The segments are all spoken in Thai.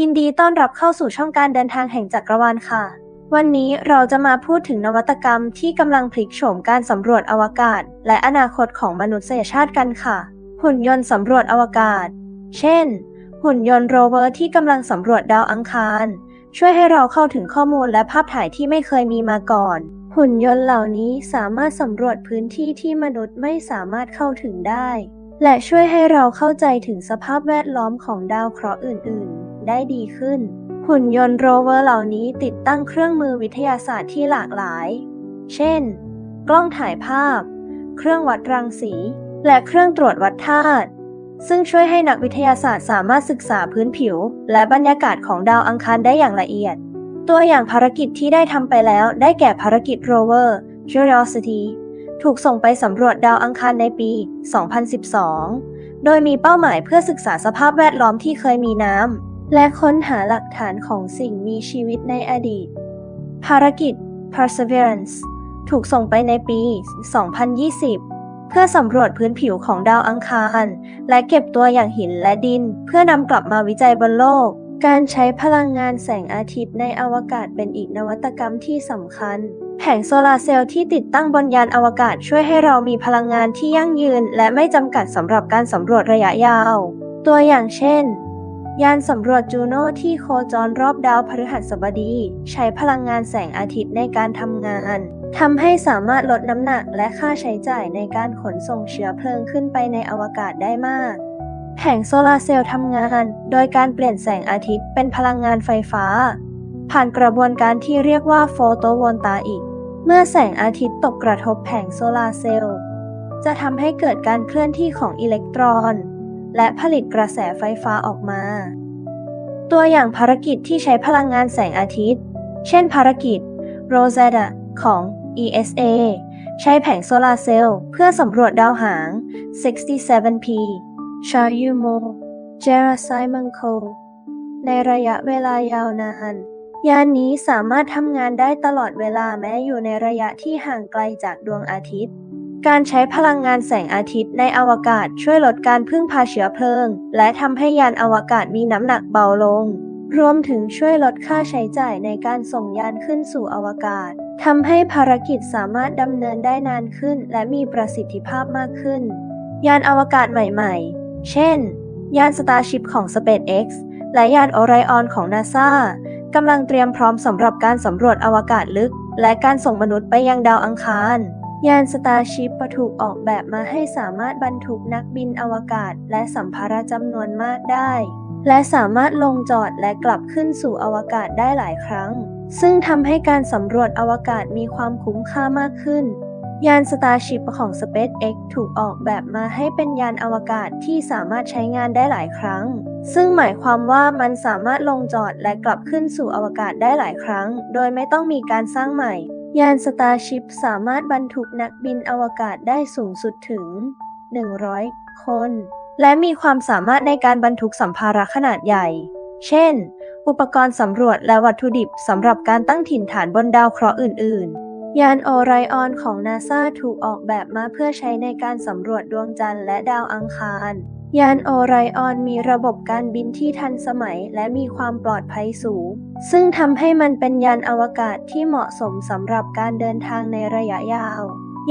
ยินดีต้อนรับเข้าสู่ช่องการเดินทางแห่งจักรวาลค่ะ วันนี้เราจะมาพูดถึงนวัตกรรมที่กำลังพลิกโฉมการสำรวจอวกาศ และอนาคตของมนุษยชาติกันค่ะ หุ่นยนต์สำรวจอวกาศ เช่น หุ่นยนต์โรเวอร์ที่กำลังสำรวจดาวอังคาร ช่วยให้เราเข้าถึงข้อมูลและภาพถ่ายที่ไม่เคยมีมาก่อน หุ่นยนต์เหล่านี้สามารถสำรวจพื้นที่ที่มนุษย์ไม่สามารถเข้าถึงได้ และช่วยให้เราเข้าใจถึงสภาพแวดล้อมของดาวเคราะห์อื่น ๆ ได้ดีขึ้น หุ่นยนต์โรเวอร์เหล่านี้ติดตั้งเครื่องมือวิทยาศาสตร์ที่หลากหลาย เช่น กล้องถ่ายภาพ เครื่องวัดรังสี และเครื่องตรวจวัดธาตุซึ่งช่วยให้นักวิทยาศาสตร์สามารถศึกษาพื้นผิว และบรรยากาศของดาวอังคารได้อย่างละเอียด ตัวอย่างภารกิจที่ได้ทำไปแล้ว ได้แก่ภารกิจโรเวอร์ Curiosity ถูกส่งไปสำรวจดาวอังคารในปี 2012 โดยมีเป้าหมายเพื่อศึกษาสภาพแวดล้อมที่เคยมีน้ำ และค้นหาหลักฐานของสิ่งมีชีวิตในอดีต ภารกิจ Perseverance ถูกส่งไปในปี 2020 เพื่อสำรวจพื้นผิวของดาวอังคาร และเก็บตัวอย่างหินและดิน เพื่อนำกลับมาวิจัยบนโลก การใช้พลังงานแสงอาทิตย์ในอวกาศเป็นอีกนวัตกรรมที่สำคัญ แผงโซลาร์เซลล์ที่ติดตั้งบนยานอวกาศช่วยให้เรามีพลังงานที่ยั่งยืน และไม่จำกัดสำหรับการสำรวจระยะยาว ตัวอย่างเช่น ยานสำรวจจูโน่ที่โคจรรอบดาวพฤหัสบดี ใช้พลังงานแสงอาทิตย์ในการทำงานทำให้สามารถลดน้ำหนักและค่าใช้จ่ายในการขนส่งเชื้อเพลิงขึ้นไปในอวกาศได้มาก แผงโซลาร์เซลล์ทำงาน โดยการเปลี่ยนแสงอาทิตย์เป็นพลังงานไฟฟ้า ผ่านกระบวนการที่เรียกว่าโฟโตโวลตาอิก เมื่อแสงอาทิตย์ตกกระทบแผงโซลาร์เซลล์จะทำให้เกิดการเคลื่อนที่ของอิเล็กตรอน และผลิตกระแสไฟฟ้าออกมา ตัวอย่างภารกิจที่ใช้พลังงานแสงอาทิตย์ เช่นภารกิจ Rosetta ของ ESA ใช้แผงโซลาร์เซลล์เพื่อสำรวจดาวหาง 67P c h a r u m o j e r a s i m o n c o ในระยะเวลายาวนานยานนี้สามารถทำงานได้ตลอดเวลาแม้อยู่ในระยะที่ห่างไกลจากดวงอาทิตย์ การใช้พลังงานแสงอาทิตย์ในอวกาศช่วยลดการพึ่งพาเชื้อเพลิง และทำให้ยานอวกาศมีน้ำหนักเบาลง รวมถึงช่วยลดค่าใช้จ่ายในการส่งยานขึ้นสู่อวกาศทำให้ภารกิจสามารถดำเนินได้นานขึ้น และมีประสิทธิภาพมากขึ้น ยานอวกาศใหม่ๆ เช่น ยาน Starship ของ SpaceX และยาน Orion ของ NASA กำลังเตรียมพร้อมสำหรับการสำรวจอวกาศลึก และการส่งมนุษย์ไปยังดาวอังคาร ยาน Starship ถูกออกแบบมาให้สามารถบรรทุกนักบินอวกาศและสัมภาระจำนวนมากได้ และสามารถลงจอดและกลับขึ้นสู่อวกาศได้หลายครั้ง ซึ่งทำให้การสำรวจอวกาศมีความคุ้มค่ามากขึ้น ยาน Starship ของ SpaceX ถูกออกแบบมาให้เป็นยานอวกาศที่สามารถใช้งานได้หลายครั้ง ซึ่งหมายความว่ามันสามารถลงจอดและกลับขึ้นสู่อวกาศได้หลายครั้ง โดยไม่ต้องมีการสร้างใหม่ ยาน Starship สามารถบรรทุกนักบินอวกาศได้สูงสุดถึง 100 คน และมีความสามารถในการบรรทุกสัมภาระขนาดใหญ่ เช่น อุปกรณ์สำรวจและวัตถุดิบสำหรับการตั้งถิ่นฐานบนดาวเคราะห์อื่น ๆ ยานโอไรออนของนาซาถูกออกแบบมาเพื่อใช้ในการสำรวจดวงจันทร์และดาวอังคาร ยานโอไรออนมีระบบการบินที่ทันสมัยและมีความปลอดภัยสูง ซึ่งทำให้มันเป็นยานอวกาศที่เหมาะสมสำหรับการเดินทางในระยะยาว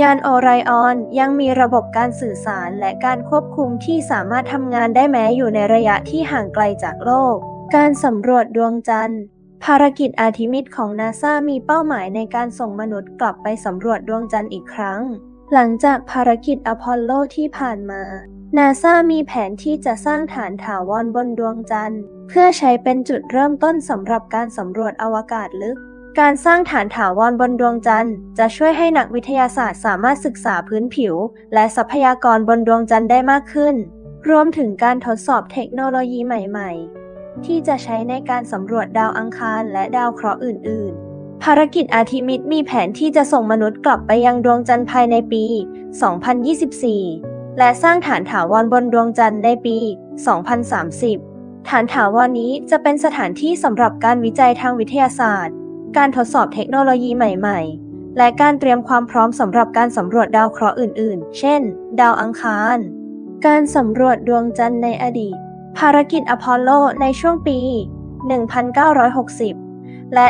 ยานโอไรออนยังมีระบบการสื่อสารและการควบคุมที่สามารถทำงานได้แม้อยู่ในระยะที่ห่างไกลจากโลก การสำรวจดวงจันทร์ ภารกิจอาร์ทิมิดของนาซามีเป้าหมายในการส่งมนุษย์กลับไปสำรวจดวงจันทร์อีกครั้ง หลังจากภารกิจอพอลโลที่ผ่านมา นาซามีแผนที่จะสร้างฐานถาวรบนดวงจันทร์ เพื่อใช้เป็นจุดเริ่มต้นสำหรับการสำรวจอวกาศลึก การสร้างฐานถาวรบนดวงจันทร์ จะช่วยให้นักวิทยาศาสตร์สามารถศึกษาพื้นผิว และทรัพยากรบนดวงจันทร์ได้มากขึ้น รวมถึงการทดสอบเทคโนโลยีใหม่ๆ ที่จะใช้ในการสำรวจดาวอังคารและดาวเคราะห์อื่น ๆภารกิจอาร์ทิมิดมีแผนที่จะส่งมนุษย์กลับไปยังดวงจันทร์ภายในปี 2024 และสร้างฐานถาวรบนดวงจันทร์ในปี 2030 ฐานถาวรนี้จะเป็นสถานที่สำหรับการวิจัยทางวิทยาศาสตร์ การทดสอบเทคโนโลยีใหม่ ๆ และการเตรียมความพร้อมสำหรับการสำรวจดาวเคราะห์อื่น ๆ เช่น ดาวอังคาร การสำรวจดวงจันทร์ในอดีต ภารกิจอพอลโลในช่วงปี 1960 และ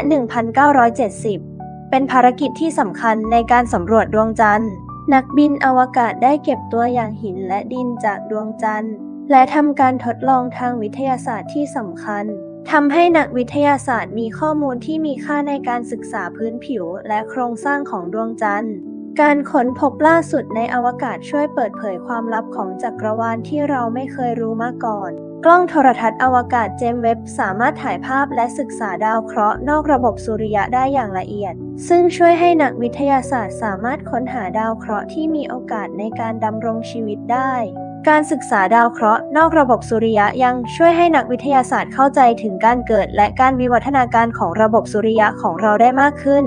1970 เป็นภารกิจที่สำคัญในการสำรวจดวงจันทร์ นักบินอวกาศได้เก็บตัวอย่างหินและดินจากดวงจันทร์ และทำการทดลองทางวิทยาศาสตร์ที่สำคัญทำให้นักวิทยาศาสตร์มีข้อมูลที่มีค่าในการศึกษาพื้นผิวและโครงสร้างของดวงจันทร์ การค้นพบล่าสุดในอวกาศช่วยเปิดเผยความลับของจักรวาลที่เราไม่เคยรู้มาก่อน กล้องโทรทัศน์อวกาศเจมเว็บสามารถถ่ายภาพและศึกษาดาวเคราะห์นอกระบบสุริยะได้อย่างละเอียด ซึ่งช่วยให้นักวิทยาศาสตร์สามารถค้นหาดาวเคราะห์ที่มีโอกาสในการดำรงชีวิตได้การศึกษาดาวเคราะห์นอกระบบสุริยะยังช่วยให้นักวิทยาศาสตร์เข้าใจถึงการเกิด และการวิวัฒนาการของระบบสุริยะของเราได้มากขึ้น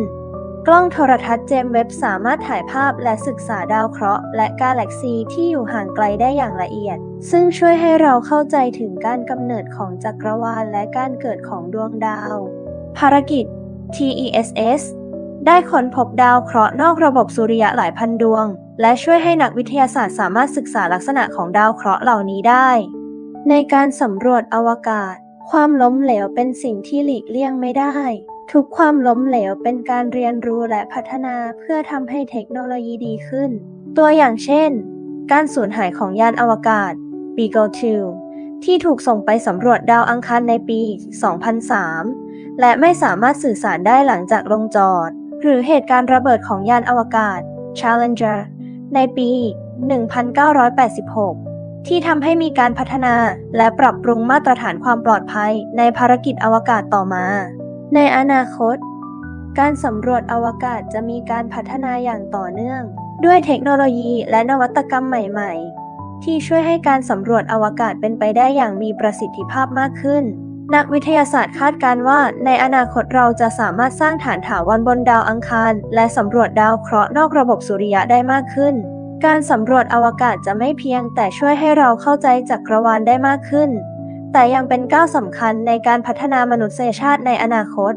กล้องโทรทัศน์เจมเว็บสามารถถ่ายภาพและศึกษาดาวเคราะห์และกาแล็กซีที่อยู่ห่างไกลได้อย่างละเอียด ซึ่งช่วยให้เราเข้าใจถึงการกำเนิดของจักรวาลและการเกิดของดวงดาว ภารกิจ TESS ได้ค้นพบดาวเคราะห์นอกระบบสุริยะหลายพันดวง และช่วยให้นักวิทยาศาสตร์สามารถศึกษาลักษณะของดาวเคราะห์เหล่านี้ได้ ในการสำรวจอวกาศ ความล้มเหลวเป็นสิ่งที่หลีกเลี่ยงไม่ได้ ทุกความล้มเหลวเป็นการเรียนรู้และพัฒนาเพื่อทำให้เทคโนโลยีดีขึ้น ตัวอย่างเช่น การสูญหายของยานอวกาศ Beagle 2 ที่ถูกส่งไปสำรวจดาวอังคารในปี 2003 และไม่สามารถสื่อสารได้หลังจากลงจอด หรือเหตุการณ์ระเบิดของยานอวกาศ Challenger ในปี 1986ที่ทำให้มีการพัฒนาและปรับปรุงมาตรฐานความปลอดภัยในภารกิจอวกาศต่อมา ในอนาคต การสำรวจอวกาศจะมีการพัฒนาอย่างต่อเนื่อง ด้วยเทคโนโลยีและนวัตกรรมใหม่ๆ ที่ช่วยให้การสำรวจอวกาศเป็นไปได้อย่างมีประสิทธิภาพมากขึ้น นักวิทยาศาสตร์คาดการณ์ว่า ในอนาคตเราจะสามารถสร้างฐานถาวรบนดาวอังคาร และสำรวจดาวเคราะห์นอกระบบสุริยะได้มากขึ้น การสำรวจอวกาศจะไม่เพียงแต่ช่วยให้เราเข้าใจจักรวาลได้มากขึ้น แต่ยังเป็นก้าวสำคัญในการพัฒนามนุษยชาติในอนาคต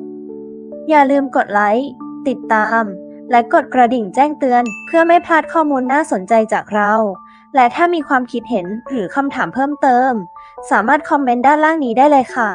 อย่าลืมกดไลค์ติดตาม และกดกระดิ่งแจ้งเตือน เพื่อไม่พลาดข้อมูลน่าสนใจจากเรา และถ้ามีความคิดเห็นหรือคำถามเพิ่มเติม สามารถคอมเมนต์ด้านล่างนี้ได้เลยค่ะ